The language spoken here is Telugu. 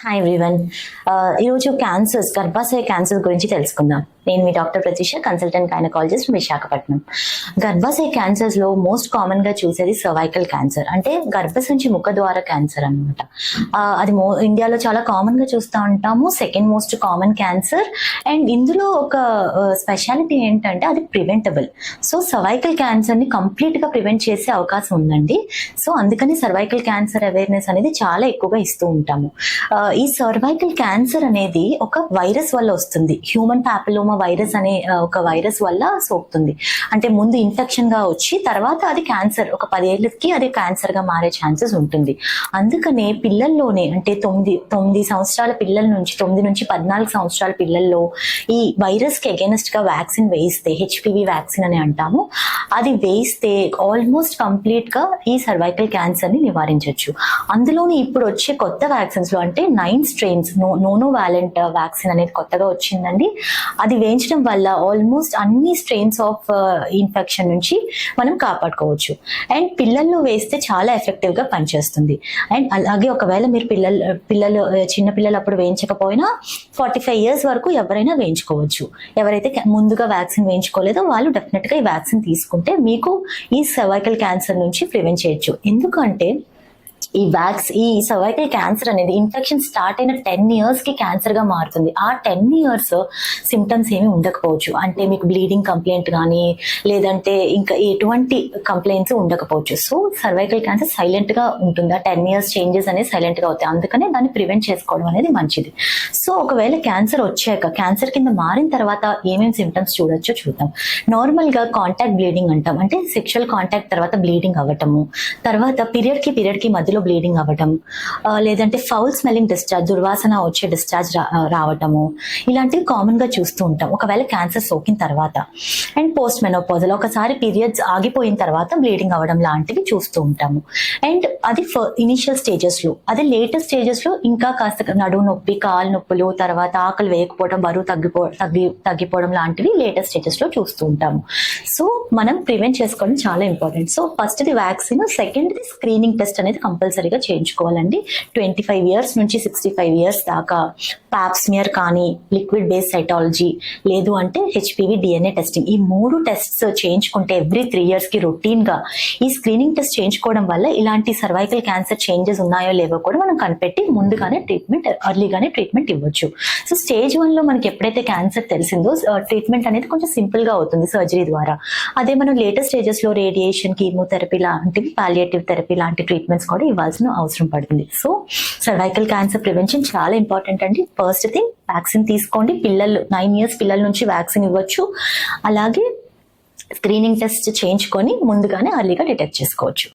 హాయ్ ఎవ్రీవన్ ఈరోజు క్యాన్సర్స్ గర్భాశయ క్యాన్సర్ గురించి తెలుసుకుందాం. నేను మీ doctor Pratheesha consultant gynaecologist Visakhapatnam. గర్భాశయ క్యాన్సర్స్లో మోస్ట్ కామన్గా చూసేది సర్వైకల్ క్యాన్సర్ అంటే గర్భశించి ముఖ ద్వారా క్యాన్సర్ అనమాట అది మో ఇండియాలో చాలా కామన్గా చూస్తూ ఉంటాము. Second most common cancer and ఇందులో ఒక స్పెషాలిటీ ఏంటంటే అది ప్రివెంటబుల్ సో సర్వైకల్ క్యాన్సర్ని కంప్లీట్గా ప్రివెంట్ చేసే అవకాశం ఉందండి. సో అందుకని సర్వైకల్ క్యాన్సర్ అవేర్నెస్ అనేది చాలా ఎక్కువగా ఇస్తూ ఉంటాము. ఈ సర్వైకల్ క్యాన్సర్ అనేది ఒక వైరస్ వల్ల వస్తుంది. హ్యూమన్ పాపిలోమా వైరస్ అనే ఒక వైరస్ వల్ల సోకుతుంది. అంటే ముందు ఇన్ఫెక్షన్గా వచ్చి తర్వాత అది క్యాన్సర్ ఒక పదేళ్ళకి అది క్యాన్సర్గా మారే ఛాన్సెస్ ఉంటుంది. అందుకనే పిల్లల్లోనే అంటే తొమ్మిది తొమ్మిది సంవత్సరాల పిల్లల నుంచి తొమ్మిది నుంచి పద్నాలుగు సంవత్సరాల పిల్లల్లో ఈ వైరస్కి అగేనెస్ట్గా వ్యాక్సిన్ వేయిస్తే హెచ్పివి వ్యాక్సిన్ అని అంటాము అది వేయిస్తే ఆల్మోస్ట్ కంప్లీట్గా ఈ సర్వైకల్ క్యాన్సర్ని నివారించవచ్చు అందులోని ఇప్పుడు వచ్చే కొత్త వ్యాక్సిన్స్లో అంటే nine strains no nonavalent vaccine అనేది కొత్తగా వచ్చిందండి. అది వేయించడం వల్ల ఆల్మోస్ట్ అన్ని స్ట్రెయిన్స్ ఆఫ్ ఇన్ఫెక్షన్ నుంచి మనం కాపాడుకోవచ్చు. అండ్ పిల్లల్లో వేస్తే చాలా ఎఫెక్టివ్గా పనిచేస్తుంది. అండ్ అలాగే ఒకవేళ మీరు పిల్లలు పిల్లలు చిన్న పిల్లలు అప్పుడు వేయించకపోయినా ఫార్టీ ఫైవ్ ఇయర్స్ వరకు ఎవరైనా వేయించుకోవచ్చు. ఎవరైతే ముందుగా వ్యాక్సిన్ వేయించుకోలేదో వాళ్ళు డెఫినెట్గా ఈ వ్యాక్సిన్ తీసుకుంటే మీకు ఈ సర్వైకల్ క్యాన్సర్ నుంచి ప్రివెంట్ చేయొచ్చు. ఎందుకంటే ఈ వ్యాక్స్ ఈ సర్వైకల్ క్యాన్సర్ అనేది ఇన్ఫెక్షన్ స్టార్ట్ అయిన టెన్ ఇయర్స్కి క్యాన్సర్గా మారుతుంది. ఆ టెన్ ఇయర్స్ సిమ్టమ్స్ ఏమి ఉండకపోవచ్చు. అంటే మీకు బ్లీడింగ్ కంప్లైంట్ కానీ లేదంటే ఇంకా ఎటువంటి కంప్లైంట్స్ ఉండకపోవచ్చు. సో సర్వైకల్ క్యాన్సర్ సైలెంట్గా ఉంటుంది. ఆ టెన్ ఇయర్స్ చేంజెస్ అనేది సైలెంట్గా అవుతాయి. అందుకనే దాన్ని ప్రివెంట్ చేసుకోవడం అనేది మంచిది. సో ఒకవేళ క్యాన్సర్ వచ్చాక క్యాన్సర్ కింద మారిన తర్వాత ఏమేమి సిమ్టమ్స్ చూడొచ్చో చూద్దాం. నార్మల్గా కాంటాక్ట్ బ్లీడింగ్ అంటాం. అంటే సెక్షువల్ కాంటాక్ట్ తర్వాత బ్లీడింగ్ అవ్వటము. తర్వాత పీరియడ్కి పీరియడ్ బాడీలో బ్లీడింగ్ అవ్వటం లేదంటే ఫౌల్ స్మెల్లింగ్ డిశ్చార్జ్ దుర్వాసన వచ్చే డిశ్చార్జ్ రావటము ఇలాంటివి కామన్గా చూస్తూ ఉంటాం. ఒకవేళ క్యాన్సర్ సోకిన తర్వాత అండ్ పోస్ట్ మెనోపోజల్ ఒకసారి పీరియడ్స్ ఆగిపోయిన తర్వాత బ్లీడింగ్ అవ్వడం లాంటివి చూస్తూ ఉంటాము. అండ్ అది ఇనిషియల్ స్టేజెస్లో అదే లేటెస్ట్ స్టేజెస్లో ఇంకా కాస్త నడువు నొప్పి కాలు నొప్పులు తర్వాత ఆకలి వేయకపోవడం బరువు తగ్గిపో తగ్గి తగ్గిపోవడం లాంటివి లేటెస్ట్ స్టేజెస్లో చూస్తూ ఉంటాము. సో మనం ప్రివెంట్ చేసుకోవడం చాలా important so first the vaccine second the screening test అనేది కంపల్సరీ కంపల్సరీగా చేయించుకోవాలండి. ట్వంటీ ఫైవ్ ఇయర్స్ నుంచి సిక్స్టీ ఫైవ్ ఇయర్స్ దాకా పాప్స్మియర్ కానీ లిక్విడ్ బేస్ సైటాలజీ లేదు అంటే హెచ్పివి డిఎన్ఏ టెస్టింగ్. ఈ మూడు టెస్ట్స్ చేయించుకుంటే ఎవ్రీ త్రీ ఇయర్స్కి ఈ స్క్రీనింగ్ టెస్ట్ చేయించుకోవడం వల్ల ఇలాంటి సర్వైకల్ క్యాన్సర్ చేంజెస్ ఉన్నాయో లేవో కూడా మనం కనిపెట్టి ముందుగానే ట్రీట్మెంట్ ఎర్లీగానే ట్రీట్మెంట్ ఇవ్వచ్చు. సో స్టేజ్ వన్లో మనకి ఎప్పుడైతే క్యాన్సర్ తెలిసిందో ట్రీట్మెంట్ అనేది కొంచెం సింపుల్గా అవుతుంది సర్జరీ ద్వారా. అదే మనం లేటెస్ట్ స్టేజెస్లో రేడియేషన్ కీమోథెరపీ లాంటివి పాలియేటివ్ థెరపీ లాంటి ట్రీట్మెంట్స్ కూడా ఇవ్వాల్సిన అవసరం పడుతుంది సో సర్వైకల్ క్యాన్సర్ ప్రివెన్షన్ చాలా ఇంపార్టెంట్ అండి. ఫస్ట్ థింగ్ వ్యాక్సిన్ తీసుకోండి. పిల్లలు నైన్ ఇయర్స్ పిల్లల నుంచి వ్యాక్సిన్ ఇవ్వచ్చు. అలాగే స్క్రీనింగ్ టెస్ట్ చేయించుకొని ముందుగానే అర్లీగా డిటెక్ట్ చేసుకోవచ్చు.